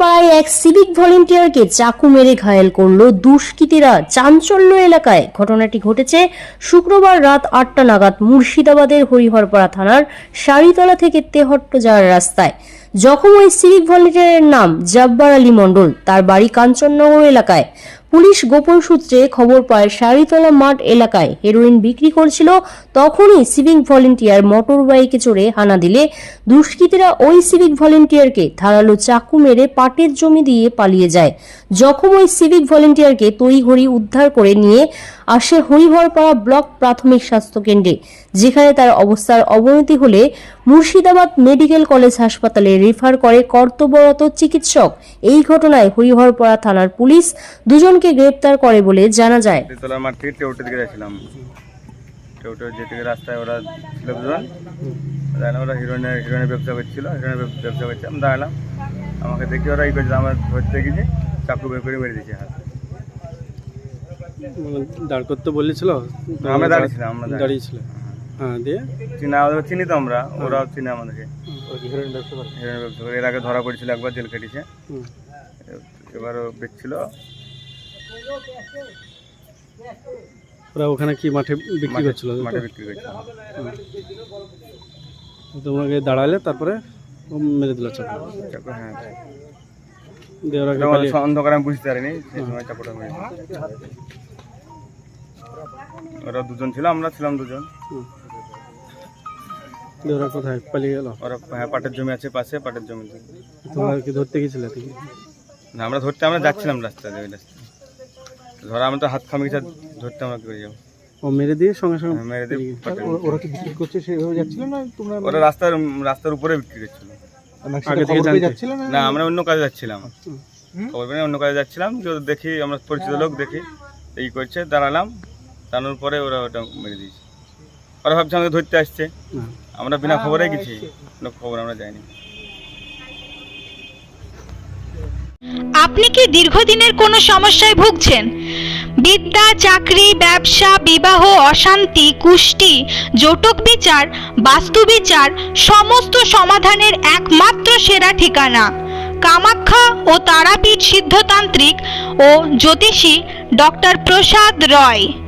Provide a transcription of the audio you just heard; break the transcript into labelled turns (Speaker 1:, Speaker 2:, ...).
Speaker 1: পাড়ায় এক সিভিক ভলেন্টিয়ারকে চাকু মেরে ঘায়েল করল দুষ্কৃতীরা। চাঞ্চল্য এলাকায় ঘটনাটি ঘটেছে শুক্রবার রাত আটটা নাগাদ মুর্শিদাবাদের হরিহরপাড়া থানার সারিতলা থেকে তেহট্ট যাওয়ার রাস্তায়। জখম ওই সিভিক ভলেন্টিয়ারের নাম জব্বার আলী মণ্ডল। তার বাড়ি কাঞ্চননগর এলাকায়। পুলিশ গোপন সূত্রে খবর পায়, সারিতলা মাঠ এলাকায় হেরোইন বিক্রি করছিল। তখনই সিভিক ভলেন্টিয়ার মোটর বাইকে চড়ে হানা দিলে। দুষ্কৃতীরা ওই সিভিক ভলেন্টিয়ারকে ধারালো চাকু মেরে পাটের জমি দিয়ে পালিয়ে যায়। যখন ওই সিভিক ভলেন্টিয়ারকে তড়িঘড়ি উদ্ধার করে নিয়ে আসে হরিহরপাড়া ব্লক প্রাথমিক স্বাস্থ্য কেন্দ্রে যেখানে তার অবস্থার অবনতি হলে মুর্শিদাবাদ মেডিকেল কলেজ হাসপাতালে রেফার করে কর্তব্যরত চিকিৎসক। এই ঘটনায় হরিহরপাড়া থানার পুলিশ দুজনকে গ্রেপ্তার করে বলে জানা যায়।
Speaker 2: রাস্তায় ওরা ওরা আমাকে দেখে ওরা আমার ধরতে গেছে চাকু বের করে মেরে দিয়েছে
Speaker 3: দাঁড় করতে বলেছিল।
Speaker 2: আমরা দাঁড়িয়েছিলাম আমরা দাঁড়িয়ে
Speaker 3: দাঁড়িয়েছিল। হ্যাঁ দিয়ে?
Speaker 2: চিনা আমাদের চিনি তো আমরা ওরাও চিনে আমাদেরকে। হিরোইন ব্যবসা করে। এর আগে ধরা পড়েছিল একবার জেল কেটেছে এবারও বেচছিল।
Speaker 3: ওরা ওখানে কি মাঠে বিক্রি
Speaker 2: মাঠে-
Speaker 3: করছিল?
Speaker 2: মাঠে বিক্রি করছিল।
Speaker 3: তোমাকে দাঁড়ালে তারপরে মেরে দিল চাপা।
Speaker 2: চাকু হ্যাঁ।
Speaker 3: দিয়ে ওরা
Speaker 2: অন্ধকারে আমি বুঝতে পারিনি সেই সময় চাকুটা মেরে ওরা দুজন ছিল আমরা ছিলাম দুজন।
Speaker 3: ওরা কোথায়? পালিয়ে গেল?
Speaker 2: ওরা হ্যাঁ পাটের জমি আছে পাশে পাটের জমি।
Speaker 3: তোমরা কি ধরতে গেছিলে তুমি?
Speaker 2: না আমরা ধরতে আমরা যাচ্ছিলাম রাস্তা দিয়ে ওই রাস্তা। ধরা আমরা তো হাত খামি ধরতে আমরা করে যাব।
Speaker 3: ও মেরে দিয়ে সঙ্গে সঙ্গে
Speaker 2: হ্যাঁ, মেরে দিয়ে
Speaker 3: গেছে।
Speaker 4: ওরা কি বিক্রি করছে সেভাবে যাচ্ছিল না তোমরা?
Speaker 2: ওরা রাস্তার রাস্তার উপরে বিক্রি করছিল।
Speaker 4: না
Speaker 3: আগে থেকে
Speaker 4: খবর পেয়ে
Speaker 3: জানতে?
Speaker 4: যাচ্ছিল না?
Speaker 2: না আমরা অন্য কাজে যাচ্ছিলাম। খবর পেয়ে অন্য কাজে যাচ্ছিলাম যে দেখি আমরা পরিচিত লোক দেখি এই করছে দাঁড়ালাম। দাঁড়ানোর পরে ওরা ওটা মেরে দিয়েছে। ওরা ভাবছে আমাকে ধরতে আসছে।
Speaker 3: হ্যাঁ।
Speaker 2: আমরা বিনা খবরে গেছি। কোনো খবর আমরা যাইনি।
Speaker 5: আপনি কি দীর্ঘদিনের কোনো সমস্যায় ভুগছেন? বিদ্যা চাকরি ব্যবসা বিবাহ অশান্তি কুষ্টি জটক বিচার বাস্তু বিচার সমস্ত সমাধানের একমাত্র সেরা ঠিকানা। কামাখ্যা ও তারাপীঠ সিদ্ধতান্ত্রিক ও জ্যোতিষী ডক্টর প্রসাদ রয়।